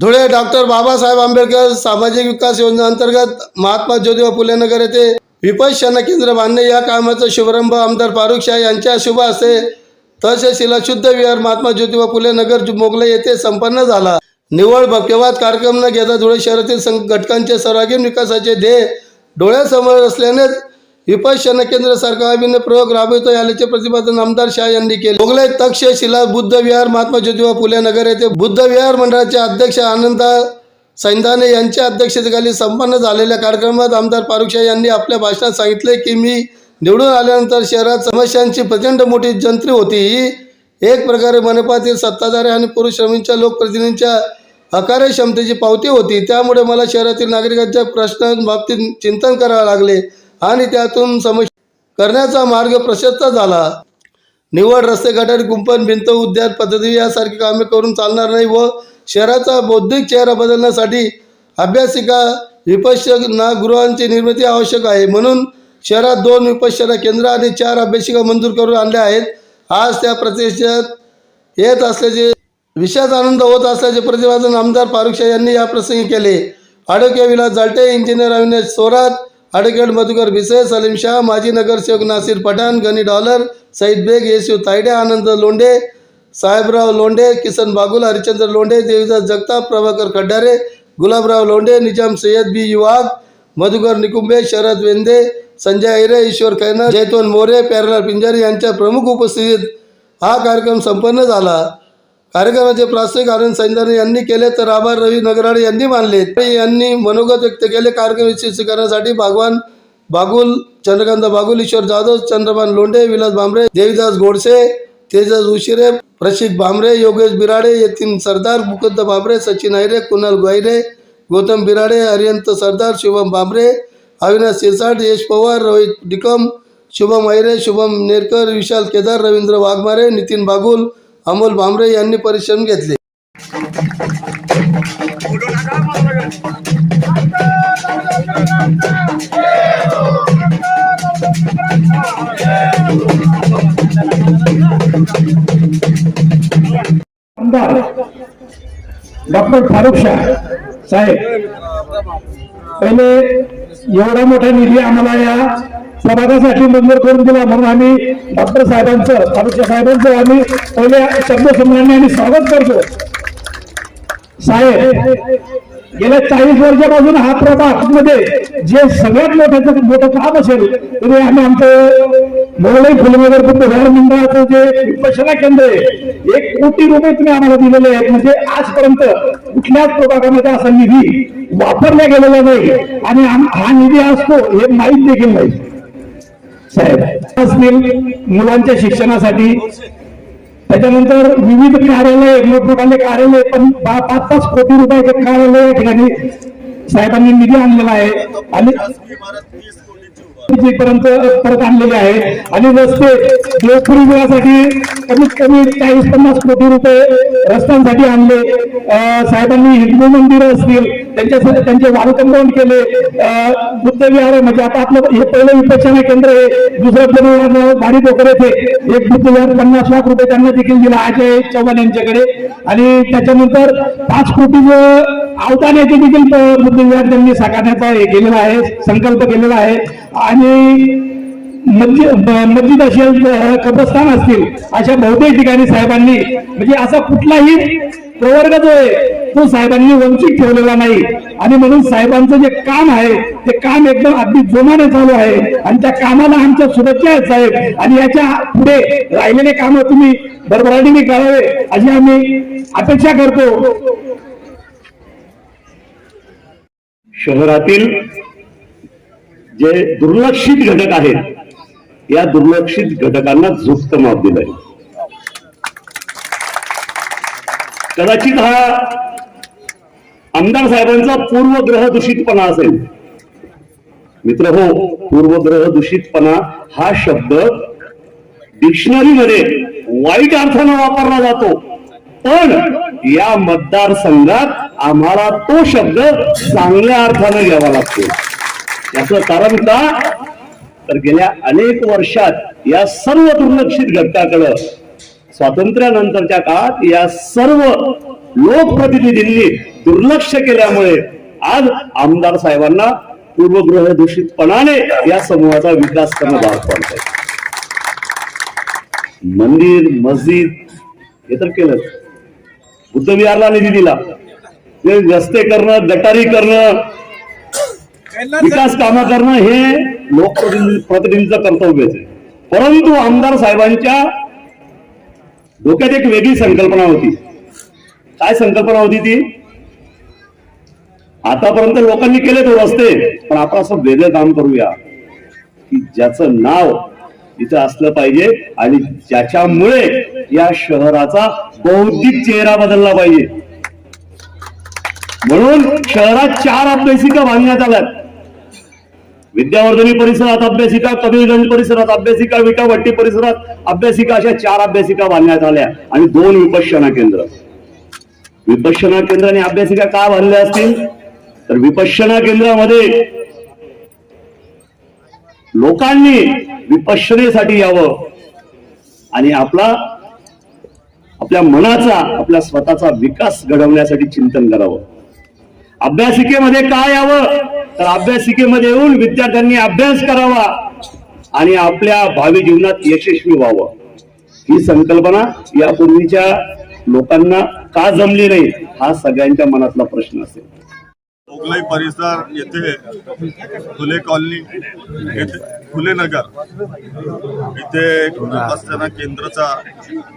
Dhule doctor Babasaheb Ambedkar सामाजिक विकास योजनेअंतर्गत महात्मा ज्योतिबा फुले नगर येथे विपश्यना केंद्र बांधणे या कामाचा शुभारंभ आमदार फारुख शाह यांच्या शुभ हस्ते तसेच शिला शुद्ध विहार महात्मा ज्योतिबा फुले नगर मोगले येथे संपन्न झाला. निवड भक्यवाद कार्यक्रम न घेता धुळे शहरातील संघ घटकांचे सर्वांगीण विकासाचे ध्येय डोळ्यासमोर असल्यानेच विपश्यना केंद्र सरकार अभिनय प्रयोग राबवितो आल्याचे प्रतिपादन आमदार शाह यांनी केले. मोगलाई तक्ष शिला बुद्ध विहार महात्मा ज्योतिबा फुले नगर येथे बुद्ध विहार मंडळाचे अध्यक्ष आनंद सैंदाने यांच्या अध्यक्षतेखाली संपन्न झालेल्या कार्यक्रमात आमदार फारुख शाह यांनी आपल्या भाषणात सांगितले की मी निवडून आल्यानंतर शहरात समस्यांची प्रचंड मोठी जंत्री होती. ही एक प्रकारे मनपातील सत्ताधारी आणि पुरुष श्रमींच्या लोकप्रतिनिधींच्या अकार्य क्षमतेची पावती होती. त्यामुळे मला शहरातील नागरिकांच्या प्रश्नांबाबतीत चिंतन करावे लागले. आणि त्यातून समस्या करण्याचा मार्ग प्रशस्त झाला. निवड रस्ते गटारी कुंपण भिंत उद्यान पद्धती यासारखी कामे करून चालणार नाही व शहराचा बौद्धिक चेहरा बदलण्यासाठी अभ्यासिका विपश्यना गृहांची निर्मिती आवश्यक आहे. म्हणून शहरात दोन विपश्यना केंद्र आणि चार अभ्यासिका मंजूर करून आणल्या आहेत. आज त्या प्रदेशात येत असल्याचे विशेष आनंद होत असल्याचे प्रतिपादन आमदार फारुख शाह यांनी या प्रसंगी केले. आडोक्या विलास जालटे इंजिनियर अविनाश सोरात अडगड मधुकर भिसे सलीम शाह माजी नगरसेवक नासिर पठाण गणी डॉलर सईद बेग येशू तायडे आनंद लोंढे साहेबराव लोंढे किसन बागुल हरिचंद्र लोंढे देवीदास जगताप प्रभाकर खड्डारे गुलाबराव लोंढे निजाम सय्यद बी युवाग मधुकर निकुंबे शरद वेंदे संजय ऐरे ईश्वर खैना जैतवन मोरे प्यारलाल पिंजारी यांच्या प्रमुख उपस्थितीत हा कार्यक्रम संपन्न झाला. कार्यक्रमाचे प्रास्ताविक आनंद सैंदाने यांनी केले तर आभार. रवी नगराडे यांनी मानले. यांनी मनोगत व्यक्त केले. कार्यक्रम यशस्वी करण्यासाठी भगवान बागुल चंद्रकांत बागुल ईश्वर जाधव चंद्रमान लोंढे विलास भांबरे देवीदास गोडसे तेजस उशिरे प्रसिद्ध भांबरे योगेश बिराडे यतीन सरदार मुकुंद भांबरे सचिन ऐरे कुणाल ग्वायरे गौतम बिराडे हरियंत सरदार शुभम भांबरे अविनाश सिरसाट यश पवार रोहित डिकम शुभम ऐरे शुभम नेरकर विशाल केदार रवींद्र वाघमारे नितीन बागुल अमोल भांबरे यांनी परिश्रम घेतले. डॉक्टर फारुख शाह साहेब पहिले एवढा मोठा निधी आम्हाला या समाजासाठी मंजूर करून दिला. म्हणून आम्ही डॉक्टर साहेबांचं फारुख साहेबांचं आम्ही पहिल्या शब्दसंग्रहाने आम्ही स्वागत करतो. साहेब गेल्या चाळीस वर्षापासून हा प्रभागमध्ये जे सगळ्यात मोठ्याचं मोठं काम असेल तरी आम्ही आमचं मोहलाई फुलनगर बुद्ध मंडळाचं जे विपशना केंद्र आहे एक कोटी रुपये तुम्ही आम्हाला दिलेले आहेत. म्हणजे आजपर्यंत कुठल्याच प्रभागामध्ये असा निधी वापरला गेलेला नाही. आणि हा निधी असतो हे माहीत देखील नाही. साहेब असतील मुलांच्या शिक्षणासाठी. त्याच्यानंतर विविध कार्यालय मोठमोठाले कार्यालय पण पा- पाच पाच कोटी रुपयाचे कार्यालय या ठिकाणी साहेबांनी निधी आणलेला आहे. आणि पर्यंत परत आणलेले आहे. आणि रस्ते देवपुरी विभागासाठी कमीत कमी चाळीस पन्नास कोटी रुपये रस्त्यांसाठी आणले. साहेबांनी हिंदू मंदिर असतील त्यांच्या त्यांचे वाढ कंपाऊंड केले. बुद्धविहार म्हणजे आता आपलं हे पहिलं विपक्षणा केंद्र आहे. दुसरं पुणे भारी पोखर येथे एक बुद्ध विहार पन्नास लाख रुपये त्यांना देखील दिला अजय चव्हाण यांच्याकडे. आणि त्याच्यानंतर पाच कोटीचं अवतार येथे देखील बुद्धविहार त्यांनी साकारण्याचा हे केलेला आहे संकल्प केलेला आहे. आणि मस्जिद मस्जिद असेल कब्रस्थान असतील अशा बहुतेक ठिकाणी साहेबांनी म्हणजे असा कुठलाही प्रवर्ग जो आहे. तो साहेबांनी वंचित ठेवलेला नाही. आणि म्हणून साहेबांचं जे काम आहे ते काम एकदम अगदी जोमाने चालू आहे. आणि त्या कामाला आमच्या शुभेच्छा आहेत साहेब. आणि याच्यापुढे राहिलेले काम तुम्ही भरभराटीने करावे अशी आम्ही अपेक्षा करतो. शहरातील जे दुर्लक्षित घटक आहेत या दुर्लक्षित घटकांना झुक्त माप दिलं कदाचित हा आमदार साहेबांचा पूर्वग्रह दूषितपणा असेल. मित्र हो पूर्वग्रह दूषितपणा हा शब्द डिक्शनरीमध्ये वाईट अर्थानं वापरला जातो. पण या मतदारसंघात आम्हाला तो शब्द चांगल्या अर्थानं घ्यावा लागतो. याचं कारण का? तर गेल्या अनेक वर्षात या सर्व दुर्लक्षित घटकाकडं स्वातंत्र्यानंतरच्या काळात या सर्व लोकप्रतिनिधींनी दुर्लक्ष केल्यामुळे आज आमदार साहेबांना पूर्वग्रह दूषितपणाने या समूहाचा विकास करणं भाग पडत आहे मंदिर मस्जिद हे तर केलं बुद्धविहारला निधी दिला. ते रस्ते करणं गटारी करणं विकास कामं करणं हे लोकप्रतिनिधी प्रतिनिधीचं कर्तव्यच आहे. परंतु आमदार साहेबांच्या डोक्यात एक वेगळी संकल्पना होती. काय संकल्पना होती ती? आतापर्यंत लोकांनी केले तो रस्ते पण आपण असं वेगळं काम करूया. की ज्याचं नाव इथं असलं पाहिजे आणि ज्याच्यामुळे या शहराचा बौद्धिक चेहरा बदलला पाहिजे. म्हणून शहरात चार अभ्यासिका बांधण्यात आल्यात. विद्यावर्धनी परिसरात अभ्यासिका कबीरगंज परिसरात अभ्यासिका विटाभट्टी परिसरात अभ्यासिका अशा चार अभ्यासिका बांधण्यात आल्या आणि दोन विपश्यना केंद्र. विपश्यना केंद्र आणि अभ्यासिका का बांधल्या असतील? तर विपश्यना केंद्रामध्ये लोकांनी विपश्यनेसाठी यावं आणि आपला आपल्या मनाचा आपल्या स्वतःचा विकास घडवण्यासाठी चिंतन करावं. अभ्यासिकेमध्ये काय यावं? तर अभ्यासिकेमध्ये येऊन विद्यार्थ्यांनी अभ्यास करावा आणि आपल्या भावी जीवनात यशस्वी व्हावं. ही संकल्पना यापूर्वीच्या लोकांना का जमली नाही हा सगळ्यांच्या मनातला प्रश्न असेल. मोगलाई परिसर येथे फुले कॉलनी येथे फुले नगर. इथे एक केंद्राचा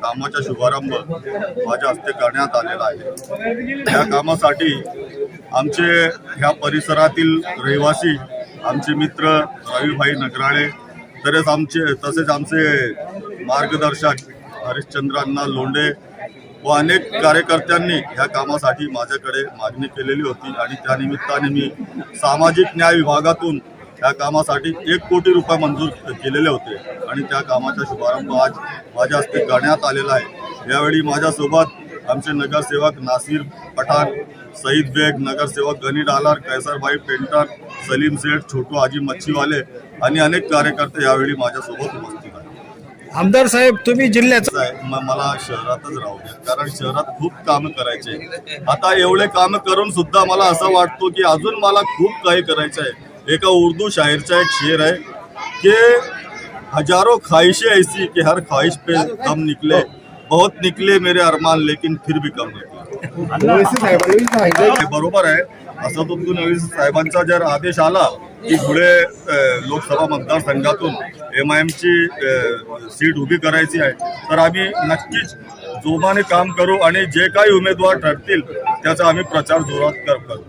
कामाचा शुभारंभ माझ्या हस्ते करण्यात आलेला आहे. या कामासाठी आमचे ह्या परिसरातील रहिवासी आमचे मित्र रविभाई नगराळे तसेच आमचे तसेच आमचे मार्गदर्शक हरिश्चंद्रांना लोंढे व अनेक कार्यकर्त्यांनी ह्या कामासाठी माझ्याकडे मागणी केलेली होती आणि त्यानिमित्ताने मी सामाजिक न्याय विभागातून ह्या कामासाठी एक कोटी रुपये मंजूर केलेले होते आणि त्या कामाचा शुभारंभ आज माझ्या हस्ते करण्यात आलेला आहे. यावेळी माझ्यासोबत आमचे नगरसेवक नासिर पठाण सईद बेग नगरसेवक गनी डालार कैसरभाई पेंटर सलीम सेठ छोटू आजी मच्छीवाले आणि अनेक कार्यकर्ते यावेळी माझ्यासोबत उपस्थित आमदार साहेब तुम्ही जिल्ह्याचा आहे, म- मला शहरातच राहू द्या. कारण शहरात खूप काम करायचे आता एवढे काम करून सुद्धा मला असं वाटतो की अजून मला खूप काही करायचं आहे. एका उर्दू शायरचा एक शेर आहे की हजारों ख्वाहिशें ऐसी कि हर ख्वाहिश पे दम निकले बहुत निकले मेरे अरमान लेकिन फिर भी कम निकले. हे बरोबर आहे. असदुद्दीन अवीस साहेबांचा जर आदेश आला की पुढे लोकसभा मतदारसंघातून एम आय एमची सीट उभी करायची आहे. तर आम्ही नक्कीच जोमाने काम करू आणि जे काही उमेदवार ठरतील त्याचा आम्ही प्रचार जोरात करू